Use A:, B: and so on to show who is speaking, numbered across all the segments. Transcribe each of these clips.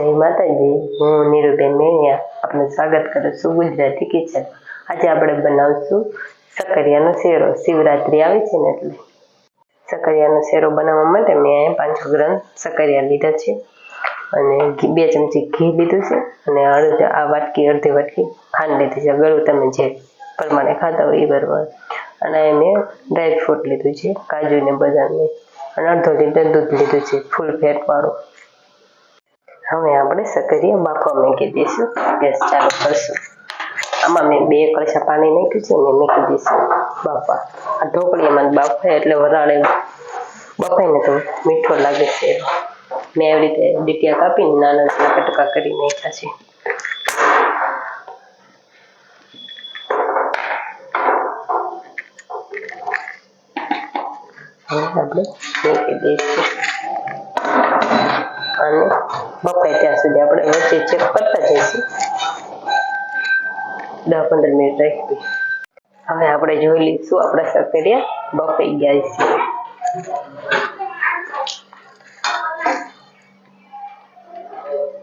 A: જય માતાજી, હું નીરુબેન મેણિયા આપનું સ્વાગત કરું છું ગુજરાતી કિચન. આજે આપણે બનાવશું સકરિયાનો શેરો. શિવરાત્રી આવે છે ને એટલે સકરિયાનો શેરો બનાવવા માટે મેં અહીંયા પાંચસો ગ્રામ સકરિયા લીધા છે અને બે ચમચી ઘી લીધું છે અને અડધ, આ વાટકી, અડધી વાટકી ખાંડ લીધી છે. ગળું તમે જે પ્રમાણે ખાતા હોય એ બરોબર અને મેં ડ્રાય ફ્રૂટ લીધું છે, કાજુ ને બદામ ને. અને અડધો લીટર દૂધ લીધું છે, ફૂલ ફેટ વાળું. હવે આપણે સકરિયા બાફવા મૂકી દઈશું. ગેસ ચાલુ કરશું. આમાં મેં બે કળશા પાણી નાખ્યું છે ને મૂકી દઈશું. બાફવા આ ઢોકળીમાં બાફાય એટલે વરાળે બફાય ને તો મીઠો લાગે છે. મેં એવી રીતે ડીટિયા કાપીને નાના નાના કટકા કરી નાખ્યા છે. હવે આપણે મૂકી દઈશું. અને બફાય ત્યાં સુધી આપણે વચ્ચે ચેક કરતા જઈશું. દસ પંદર મિનિટ રાખી હવે આપણે જોઈ લઈશું આપણા સકરિયા બફાઈ ગયા છે.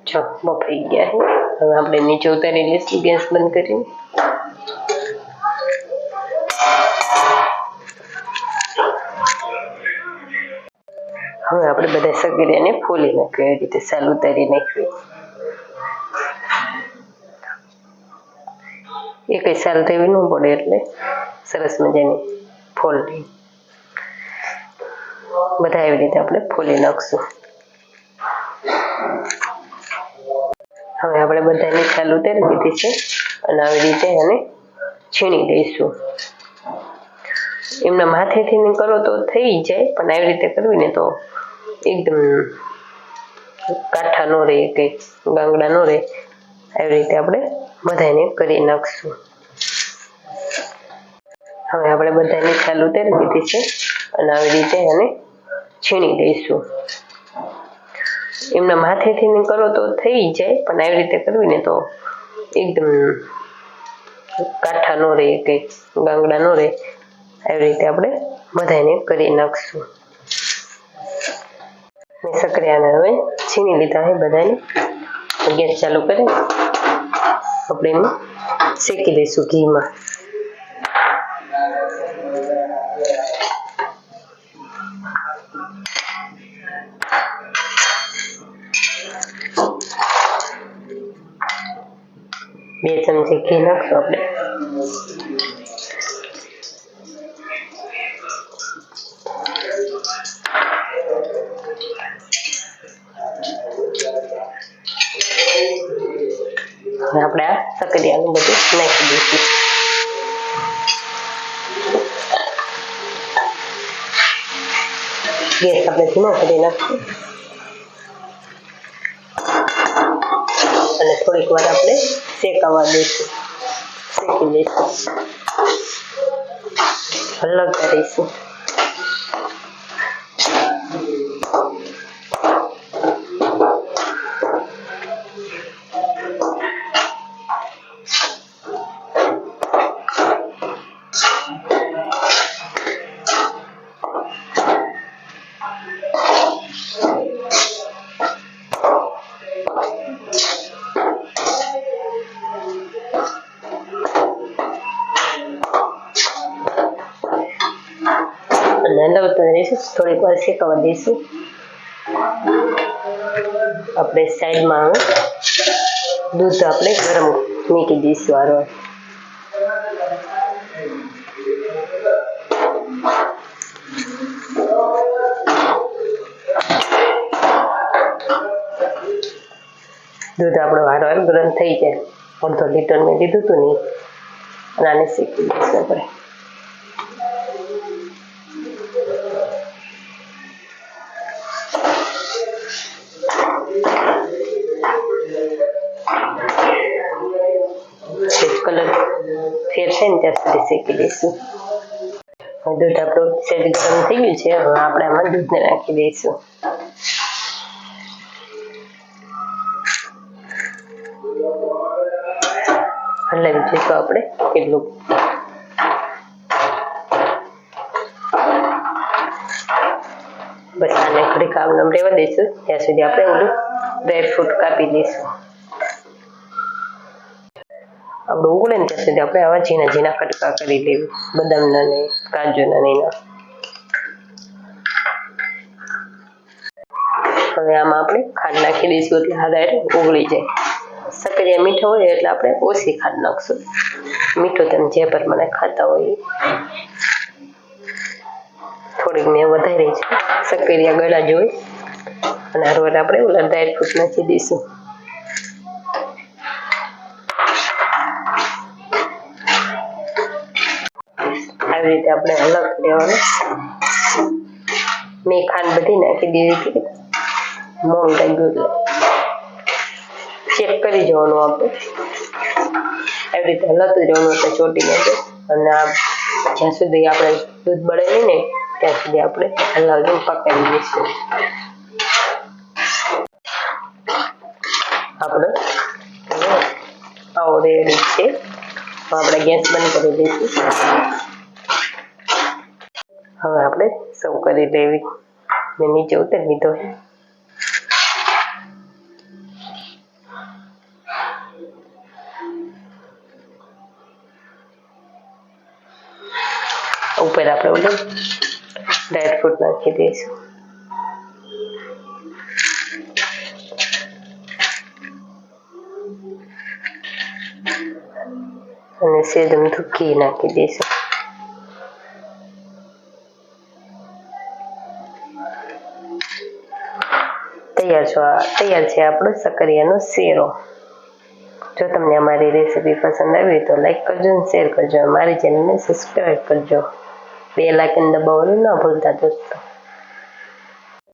A: છ બફાઈ ગયા છે. હવે આપણે નીચે ઉતારી લઈશું ગેસ બંધ કરીને. હવે આપણે બધા સગરિયાને ફોલી નાખ્યું એ રીતે સાલ ઉતારી નાખ્યું એ કઈ સાલ થવી ન પડે એટલે સરસ મજાની ફોલવી બધા એવી રીતે આપણે ફોલી નાખશું. હવે આપણે બધાની છાલ ઉતારી દીધી છે અને આવી રીતે એને છીણી દઈશું. એમના માથેથી કરો તો થઈ જાય, પણ આવી રીતે કરવી ને તો એકદમ કાઠા નો રહે કે ગાંગડા નો રહે, આવી રીતે આપણે બધાને કરી નાખશું. હવે આપણે બધાને ખ્યાલ ઉતારી દીધી છે અને આવી રીતે એને છીણી દઈશું. એમના માથેથી કરો તો થઈ જાય, પણ આવી રીતે કરવી ને તો એકદમ કાઠા નો રહે કે ગાંગડા નો રહે, આવી રીતે આપણે બધાને કરી નાખશું. મેં સકરિયાને હવે છીની લીધા છે બધાને ગેસ ચાલુ કરી આપણે એને શેકી દઈશું ઘીમાં બે ચમચી ઘી નાખશું આપણે હવે આપણે આ સકરિયાનું બધું નાખી દઈશું. ગેસ આપણે ધીમો કરી નાખશું અને થોડીક વાર આપણે શેકાવા દઈશું. શેકી દઈશું હલાવતા રહીશું અને હલાવતા રહીશું થોડીક વાર શેકાવા દઈશું. આપણે સાઈડમાં હવે દૂધ આપણે ગરમ મૂકી દઈશું હારવાર દૂધ આપણું વારવાર ગરમ થઈ જાય. અડધો લીટર મેં લીધું હતું ને, અને આને શેકી દઈશું આપણે. છે ને ત્યાં સુધી દઈશું દૂધ આપણું સેજ ગરમ થઈ ગયું છે, હવે આપણે આમાં દૂધને નાખી દઈશું. હલાવી જોઈશું આપણે, કેટલું? બસ આને ઘડીક નામ રહેવા દઈશું, ત્યાં સુધી આપણે ઓલું ડ્રાયફ્રૂટ કાપી દઈશું. આપણે ઉકળે ને ત્યાં આપણે આવા ઝીણા ઝીણા કટકા કરી લેવું, બદામના ને કાજુના ને એના. હવે આમાં આપણે ખાંડ નાખી દઈશું એટલે હાદાર ઓગળી જાય. સક્રિયા મીઠો હોય એટલે આપણે ઓછી ખાંડ નાખશું. મીઠો તમે જે પ્રમાણે ખાતા હોય થોડીક મેં વધારી છે. સક્રિયા ગળા જોઈ અને હરવાર આપણે ઓલા ડ્રાયફ્રૂટ નાખી દઈશું. આવી રીતે આપણે અલગ લેવાનું. મેં ખાંડ બધી નાખી દીધી હતી. મોડું લાગ્યું એટલે. ચેક કરી જવાનું આપણે. આવી રીતે હલાતું જવાનું એટલે ચોટી નાખે અને આ જ્યાં સુધી આપણે દૂધ બળે નહીં ને ત્યાં સુધી આપણે હલાવીને પકાવી દઈશું આપણે આવો રેડી છે. તો આપણે ગેસ બંધ કરી દઈશું. હવે આપણે સૌ કરી લેવી. મેં નીચે ઉતારી લીધો. ઉપર આપણે ઓલું ડ્રાયફ્રૂટ નાખી દઈશું. અને સેજ અમથું ઘી નાખી દઈશું. તૈયાર છો? તૈયાર છે આપણો સકરિયાનો શેરો. જો તમને અમારી રેસીપી પસંદ આવી તો લાઈક કરજો અને શેર કરજો. મારી ચેનલને સબસ્ક્રાઈબ કરજો. બે લાઇકન દબાવવાનું ન ભૂલતા દોસ્તો.